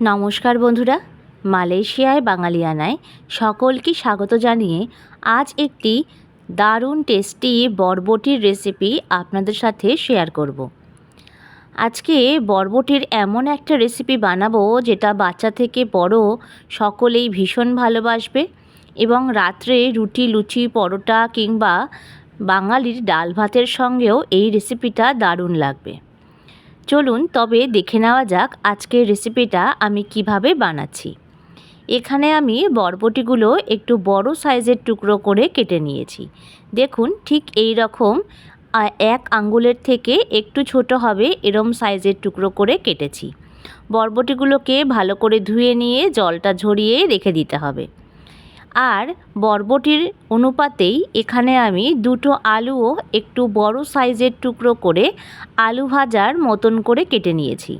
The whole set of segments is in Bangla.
নমস্কার বন্ধুরা, মালয়েশিয়ায় বাঙালিয়ানায় সকলকে স্বাগত জানিয়ে আজ একটি দারুণ টেস্টি বরবটির রেসিপি আপনাদের সাথে শেয়ার করব। আজকে বরবটির এমন একটা রেসিপি বানাবো যেটা বাচ্চা থেকে বড় সকলেই ভীষণ ভালোবাসবে এবং রাত্রে রুটি, লুচি, পরোটা কিংবা বাঙালির ডাল ভাতের সঙ্গেও এই রেসিপিটা দারুণ লাগবে চলুন তবে দেখে নেওয়া যাক আজকের রেসিপিটা আমি কীভাবে বানাচ্ছি। এখানে আমি বরবটিগুলো একটু বড় সাইজের টুকরো করে কেটে নিয়েছি। দেখুন, ঠিক এই রকম এক আঙ্গুলের থেকে একটু ছোট হবে এরম সাইজের টুকরো করে কেটেছি। বরবটিগুলোকে ভালো করে ধুয়ে নিয়ে জলটা ঝরিয়ে রেখে দিতে হবে। আর বরবটির অনুপাতেই এখানে আমি দুটো আলুও একটু বড় সাইজের টুকরো করে আলু ভাজার মতন করে কেটে নিয়েছি।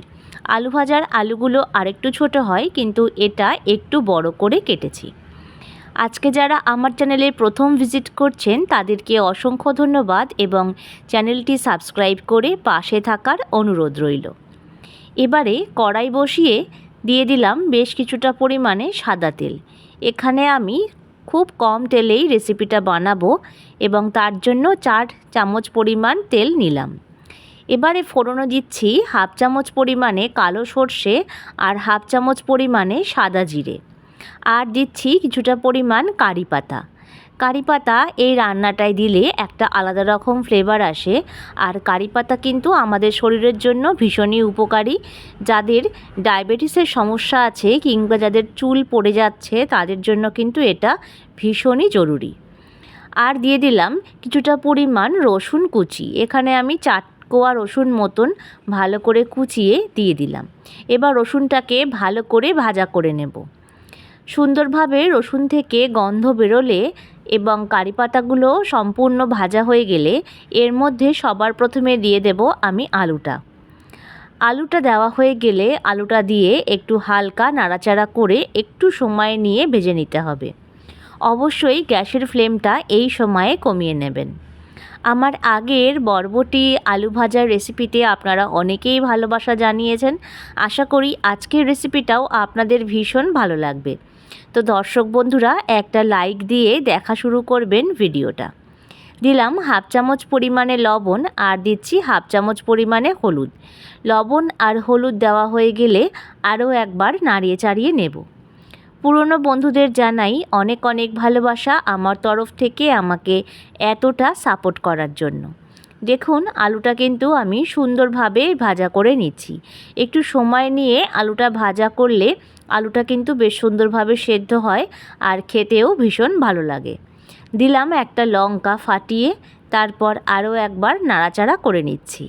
আলু ভাজার আলুগুলো আরেকটু ছোট হয়, কিন্তু এটা একটু বড় করে কেটেছি। আজকে যারা আমার চ্যানেলে প্রথম ভিজিট করছেন, তাদেরকে অসংখ্য ধন্যবাদ এবং চ্যানেলটি সাবস্ক্রাইব করে পাশে থাকার অনুরোধ রইল। এবারে কড়াই বসিয়ে দিয়ে দিলাম বেশ কিছুটা পরিমাণে সাদা তেল। এখানে আমি খুব কম তেলেই রেসিপিটা বানাবো এবং তার জন্য চার চামচ পরিমাণ তেল নিলাম। এবারে ফোড়নও দিচ্ছি হাফ চামচ পরিমাণে কালো সর্ষে আর হাফ চামচ পরিমাণে সাদা জিরে। আর দিচ্ছি কিছুটা পরিমাণ কারি পাতা। কারি পাতা এই রান্নাটায় দিলে একটা আলাদা রকম ফ্লেভার আসে। আর কারি পাতা কিন্তু আমাদের শরীরের জন্য ভীষণই উপকারী। যাদের ডায়াবেটিসের সমস্যা আছে কিংবা যাদের চুল পড়ে যাচ্ছে, তাদের জন্য কিন্তু এটা ভীষণই জরুরি। আর দিয়ে দিলাম কিছুটা পরিমাণ রসুন কুচি। এখানে আমি চার কোয়া রসুন মতন ভালো করে কুচিয়ে দিয়ে দিলাম। এবার রসুনটাকে ভালো করে ভাজা করে নেব। সুন্দরভাবে রসুন থেকে গন্ধ বেরোলে এবং কারি পাতাগুলো সম্পূর্ণ ভাজা হয়ে গেলে এর মধ্যে সবার প্রথমে দিয়ে দেব আমি আলুটা। আলুটা দেওয়া হয়ে গেলে আলুটা দিয়ে একটু হালকা নাড়াচাড়া করে একটু সময় নিয়ে ভেজে নিতে হবে। অবশ্যই গ্যাসের ফ্লেমটা এই সময়ে কমিয়ে নেবেন। আমার আগের বরবটি আলু ভাজার রেসিপিতে আপনারা অনেকেই ভালোবাসা জানিয়েছেন। আশা করি আজকের রেসিপিটাও আপনাদের ভীষণ ভালো লাগবে। তো দর্শক বন্ধুরা, একটা লাইক দিয়ে দেখা শুরু করবেন ভিডিওটা। দিলাম হাফ চামচ পরিমাণে লবণ আর দিচ্ছি হাফ চামচ পরিমাণে হলুদ। লবণ আর হলুদ দেওয়া হয়ে গেলে আরও একবার নাড়িয়ে চাড়িয়ে নেব। পুরনো বন্ধুদের জানাই অনেক অনেক ভালোবাসা আমার তরফ থেকে আমাকে এতটা সাপোর্ট করার জন্য। দেখুন, আলুটা কিন্তু আমি সুন্দরভাবে ভাজা করে নিচ্ছি। একটু সময় নিয়ে আলুটা ভাজা করলে আলুটা কিন্তু বেশ সুন্দরভাবে সেদ্ধ হয় আর খেতেও ভীষণ ভালো লাগে। দিলাম একটা লঙ্কা ফাটিয়ে তারপর আরও একবার নাড়াচাড়া করে নিচ্ছি।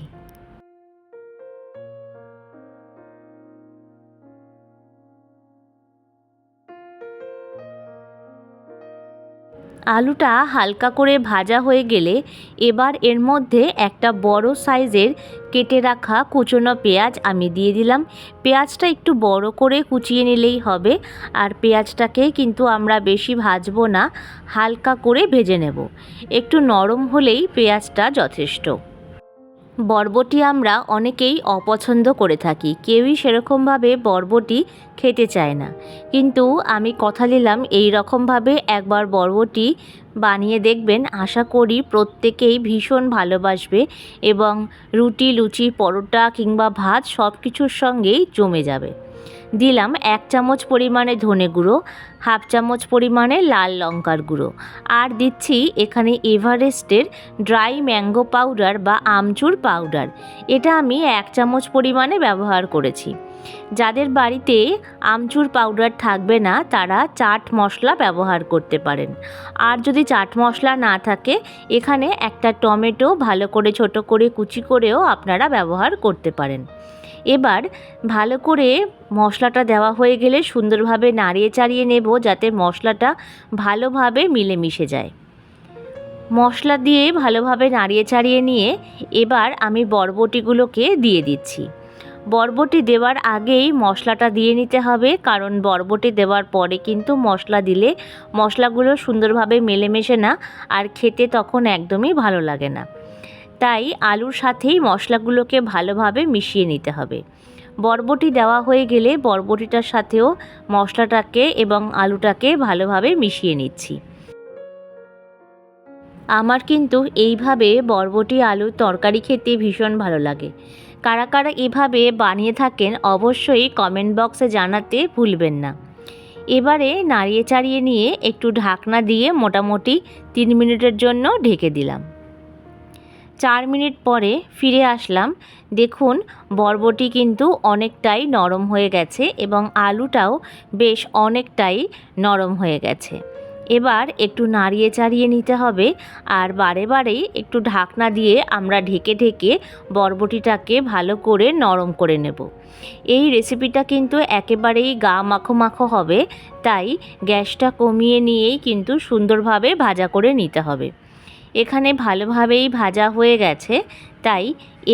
আলুটা হালকা করে ভাজা হয়ে গেলে এবার এর মধ্যে একটা বড় সাইজের কেটে রাখা কুচনো পেঁয়াজ আমি দিয়ে দিলাম। পেঁয়াজটা একটু বড় করে কুচিয়ে নিলেই হবে আর পেঁয়াজটাকে কিন্তু আমরা বেশি ভাজবো না, হালকা করে ভেজে নেব। একটু নরম হলেই পেঁয়াজটা যথেষ্ট। বরবটি আমরা অনেকেই অপছন্দ করে থাকি। কেউই সেরকমভাবে বরবটি খেতে চায় না। কিন্তু আমি কথা দিলাম এই রকমভাবে একবার বরবটি বানিয়ে দেখবেন, আশা করি প্রত্যেকেই ভীষণ ভালোবাসবে এবং রুটি, লুচি, পরোটা কিংবা ভাত সব কিছুর সঙ্গেই জমে যাবে। দিলাম এক চামচ পরিমাণে ধনে গুঁড়ো, হাফ চামচ পরিমাণে লাল লঙ্কার গুঁড়ো। আর দিচ্ছি এখানে এভারেস্টের ড্রাই ম্যাঙ্গো পাউডার বা আমচুর পাউডার। এটা আমি এক চামচ পরিমাণে ব্যবহার করেছি। যাদের বাড়িতে আমচুর পাউডার থাকবে না, তারা চাট মশলা ব্যবহার করতে পারেন। আর যদি চাট মশলা না থাকে, এখানে একটা টমেটো ভালো করে ছোট করে কুচি করেও আপনারা ব্যবহার করতে পারেন। এবার ভালো করে মশলাটা দেওয়া হয়ে গেলে সুন্দরভাবে নাড়িয়ে চাড়িয়ে নেব যাতে মশলাটা ভালোভাবে মিলেমিশে যায়। মশলা দিয়ে ভালোভাবে নাড়িয়ে চাড়িয়ে নিয়ে এবার আমি বরবটিগুলোকে দিয়ে দিচ্ছি। বরবটি দেওয়ার আগেই মশলাটা দিয়ে নিতে হবে কারণ বরবটি দেওয়ার পরে কিন্তু মশলা দিলে মশলাগুলো সুন্দরভাবে মেলেমেশে না আর খেতে তখন একদমই ভালো লাগে না। তাই আলুর সাথেই মশলাগুলোকে ভালোভাবে মিশিয়ে নিতে হবে। বরবটি দেওয়া হয়ে গেলে বরবটিটার সাথেও মশলাটাকে এবং আলুটাকে ভালোভাবে মিশিয়ে নিচ্ছি। আমার কিন্তু এইভাবে বরবটি, আলুর তরকারি খেতে ভীষণ ভালো লাগে। কারা কারা এভাবে বানিয়ে থাকেন অবশ্যই কমেন্ট বক্সে জানাতে ভুলবেন না। এবারে নাড়িয়ে চাড়িয়ে নিয়ে একটু ঢাকনা দিয়ে মোটামুটি তিন মিনিটের জন্য ঢেকে দিলাম। চার মিনিট পরে ফিরে আসলাম। দেখুন, বরবটি কিন্তু অনেকটাই নরম হয়ে গেছে এবং আলুটাও বেশ অনেকটাই নরম হয়ে গেছে। এবার একটু নাড়িয়ে চাড়িয়ে নিতে হবে আর বারে বারেই একটু ঢাকনা দিয়ে আমরা ঢেকে ঢেকে বরবটিটাকে ভালো করে নরম করে নেব। এই রেসিপিটা কিন্তু একেবারেই গা মাখো মাখো হবে, তাই গ্যাসটা কমিয়ে নিয়েই কিন্তু সুন্দরভাবে ভাজা করে নিতে হবে। এখানে ভালোভাবেই ভাজা হয়ে গেছে, তাই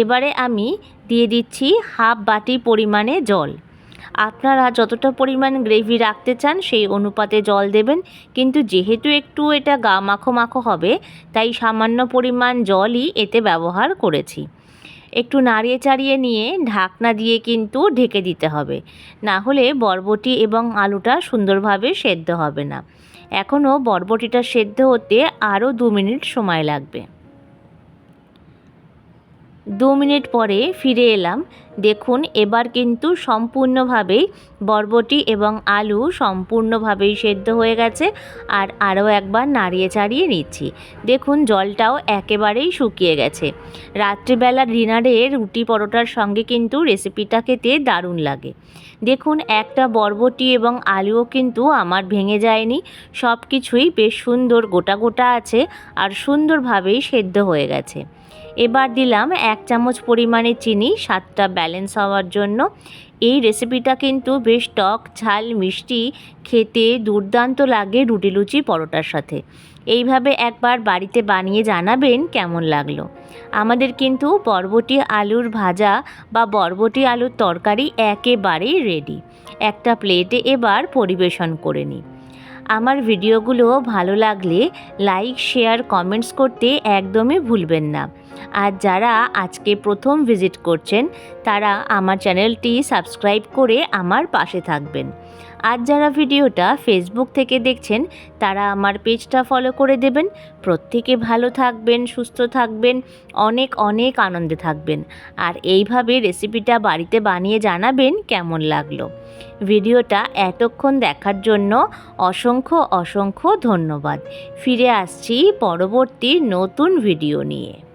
এবারে আমি দিয়ে দিচ্ছি হাফ বাটি পরিমাণে জল। আপনারা যতটা পরিমাণ গ্রেভি রাখতে চান সেই অনুপাতে জল দেবেন, কিন্তু যেহেতু একটু এটা গা মাখো মাখো হবে, তাই সামান্য পরিমাণ জলই এতে ব্যবহার করেছি। একটু নাড়িয়ে চাড়িয়ে নিয়ে ঢাকনা দিয়ে কিন্তু ঢেকে দিতে হবে, না হলে বরবটি এবং আলুটা সুন্দরভাবে সেদ্ধ হবে না। এখনও বরবটিটা সেদ্ধ হতে আরও দু মিনিট সময় লাগবে। দু মিনিট পরে ফিরে এলাম। দেখুন, এবার কিন্তু সম্পূর্ণভাবেই বরবটি এবং আলু সম্পূর্ণভাবেই সেদ্ধ হয়ে গেছে আর আরও একবার নাড়িয়ে চাড়িয়ে নিচ্ছি। দেখুন, জলটাও একেবারেই শুকিয়ে গেছে। রাত্রিবেলা ডিনারে রুটি পরোটার সঙ্গে কিন্তু রেসিপিটা খেতে দারুণ লাগে। দেখুন, একটা বরবটি এবং আলুও কিন্তু আমার ভেঙে যায়নি। সব কিছুই বেশ সুন্দর গোটা গোটা আছে আর সুন্দরভাবেই সেদ্ধ হয়ে গেছে। এবার দিলাম এক চামচ পরিমাণে চিনি, স্বাদটা ব্যালেন্স হওয়ার জন্য। এই রেসিপিটা কিন্তু বেশ টক, ঝাল, মিষ্টি, খেতে দুর্দান্ত লাগে রুটি লুচি পরোটার সাথে। এইভাবে একবার বাড়িতে বানিয়ে জানাবেন কেমন লাগল। আমাদের কিন্তু বরবটি আলুর ভাজা বা বরবটি আলুর তরকারি একেবারেই রেডি একটা প্লেটে এবার পরিবেশন করে নিই। আমার ভিডিওগুলো ভালো লাগলে লাইক শেয়ার কমেন্টস করতে একদমই ভুলবেন না। আর যারা আজকে প্রথম ভিজিট করছেন, তারা আমার চ্যানেলটি সাবস্ক্রাইব করে আমার পাশে থাকবেন। আর যারা ভিডিওটা ফেসবুক থেকে দেখছেন, তারা আমার পেজটা ফলো করে দেবেন। প্রত্যেকে ভালো থাকবেন, সুস্থ থাকবেন, অনেক অনেক আনন্দে থাকবেন। আর এইভাবে রেসিপিটা বাড়িতে বানিয়ে জানাবেন কেমন লাগল? ভিডিওটা এতক্ষণ দেখার জন্য অসংখ্য অসংখ্য ধন্যবাদ। ফিরে আসছি পরবর্তী নতুন ভিডিও নিয়ে।